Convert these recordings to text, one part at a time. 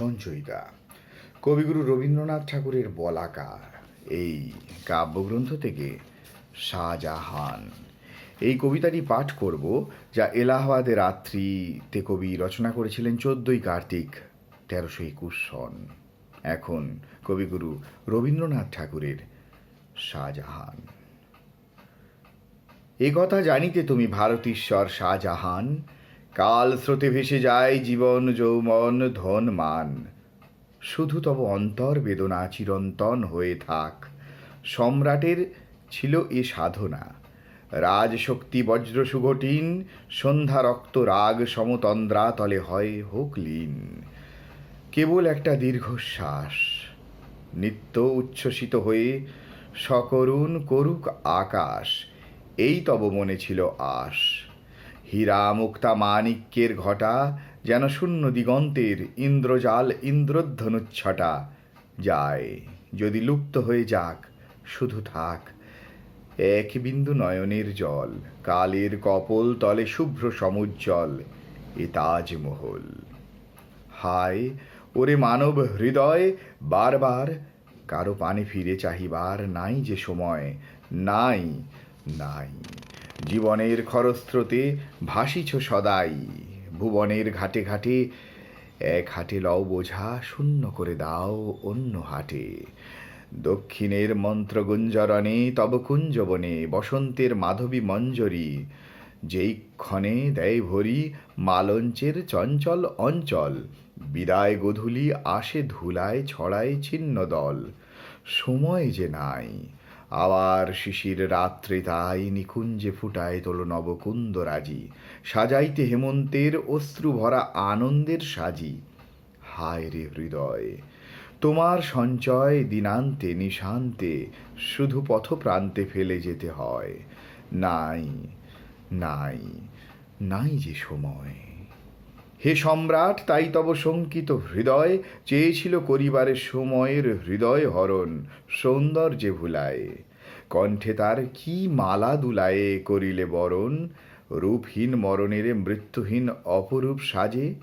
সঞ্চয়িতা। কবিগুরু রবীন্দ্রনাথ ঠাকুরের বলাকা এই কাব্যগ্রন্থ থেকে শাহজাহান। এই কবিতাটি পাঠ করব যা এলাহাবাদে রাত্রিতে কবি রচনা করেছিলেন চোদ্দই কার্তিক, তেরোশো একুশ সন। এখন কবিগুরু রবীন্দ্রনাথ ঠাকুরের শাহজাহান। এ কথা জানিতে তুমি ভারতীশ্বর শাহজাহান কাল স্রোতে ভেসে যায় জীবন, যৌবন, ধন, মান। শুধু তব অন্তর বেদনা চিরন্তন হয়ে থাক। সম্রাটের ছিল এ সাধনা। রাজশক্তি, বজ্র সুঘটিন, সন্ধ্যা রক্ত রাগ, সমতন্দ্রা তলে হয় হোক লীন। কেবল একটা দীর্ঘশ্বাস। নিত্য উচ্ছ্বসিত হয়ে সকরুণ করুক আকাশ। এই তব মনে ছিল আশ। হীরা মুক্তা মানিক্যের ঘটা যেন শূন্য দিগন্তের ইন্দ্রজাল ইন্দ্রধ্বনুচ্ছটা যায়, যদি লুপ্ত হয়ে যাক, শুধু থাক। এক বিন্দু নয়নের জল, কালের কপল তলে শুভ্র সমুজ্জ্বল, এ তাজমহল। হায়, ওরে মানব হৃদয়, বারবার কারও পানে ফিরে চাহিবার নাই যে সময়, নাই নাই। জীবনের খরস্রোতে ভাসিছ সদাই। ভুবনের ঘাটে ঘাটে এক হাটে লও বোঝা শূন্য করে দাও অন্য হাটে। দক্ষিণের মন্ত্র গুঞ্জরণে তব কুঞ্জবনে, বসন্তের মাধবী মঞ্জরি। যেই ক্ষণে দেয় ভরি মালঞ্চের চঞ্চল অঞ্চল, বিদায় গধূলি আসে ধুলায় ছড়ায় ছিন্ন দল সময় যে নাই আবার শিশির রাত্রে তাই নিকুঞ্জে ফুটায় তোল নবকুন্দ রাজি। সাজাইতে হেমন্তের অশ্রু ভরা আনন্দের সাজি। হায় রে হৃদয়, তোমার সঞ্চয় দিনান্তে নিশান্তে শুধু পথপ্রান্তে ফেলে যেতে হয়। নাই নাই নাই যে সময়। হে সম্রাট, তাই তব শঙ্কিত হৃদয়, চেয়েছিল করিবারের সময়ের হৃদয় হরণ, সৌন্দর্যে ভুলায়। কণ্ঠে তার কি মালা দুলায়ে করিলে বরণ? রূপহীন মরণের মৃত্যুহীন অপরূপ সাজে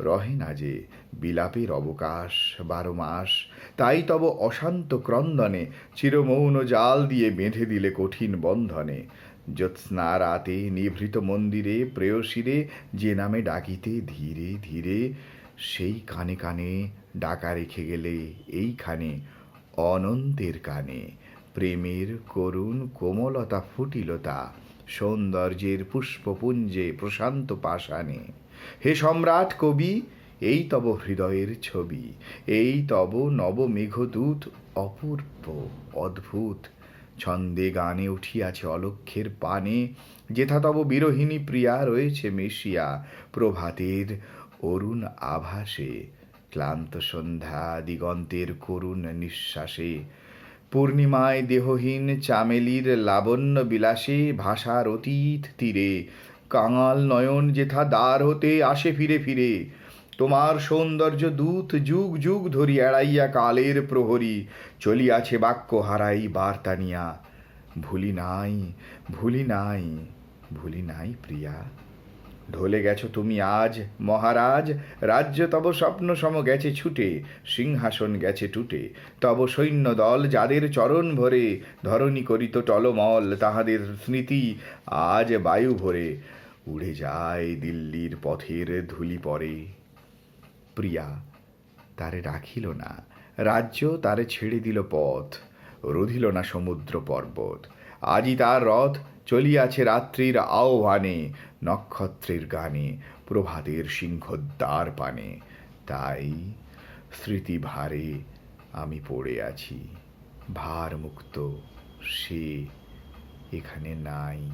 রহে না যে বিলাপের অবকাশ বারো মাস। তাই তব অশান্ত ক্রন্দনে চিরমৌন জাল দিয়ে বেঁধে দিলে কঠিন বন্ধনে। জ্যোৎস্না রাতে নিভৃত মন্দিরে প্রেয়সীরে যে নামে ডাকিতে ধীরে ধীরে, সেই কানে কানে ডাকা রেখে গেলে এইখানে অনন্তের কানে। প্রেমের করুণ কোমলতা ফুটিলতা সৌন্দর্যের পুষ্পপুঞ্জে প্রশান্ত পাষাণে। হে সম্রাট কবি, এই তব হৃদয়ের ছবি, এই তব নব মেঘদূত অপূর্ব, অদ্ভুত। ছন্দে গানে উঠিয়াছে অলক্ষের পানে, যেথা তব বিরোহিণী প্রিয়া রয়েছে মেশিয়া, প্রভাতের অরুণ আভাসে, ক্লান্ত সন্ধ্যা দিগন্তের করুণ নিঃশ্বাসে। পূর্ণিমায় দেহহীন চামেলির লাবণ্য বিলাসে ভাষার অতীত তীরে কাঙাল নয়ন যেথা দ্বার হতে আসে ফিরে ফিরে। তোমার সৌন্দর্য দূত যুগ যুগ ধরি এড়াইয়া কালের প্রহরী, চলিয়াছে বাক্য হারাই বার্তা নিয়া। ভুলি নাই ভুলি নাই ভুলি নাই প্রিয়া। ঢলে গেছো তুমি আজ, মহারাজ, রাজ্য তব স্বপ্ন সম গেছে ছুটে, সিংহাসন গেছে টুটে। তব সৈন্য দল যাদের চরণ ভরে, ধরণী করিত টলমল তাহাদের স্মৃতি আজ বায়ু ভরে। উড়ে যায় দিল্লির পথের ধুলি পরে। প্রিয়া তারে রাখিল না, রাজ্য তারে ছেড়ে দিল পথ, রধিল না সমুদ্র পর্বত। আজই তার রথ চলিয়াছে রাত্রির আহ্বানে, নক্ষত্রের গানে, প্রভাতের সিংহদ্বার পানে। তাই স্মৃতি ভারে আমি পড়ে আছি ভার মুক্ত সে এখানে নাই।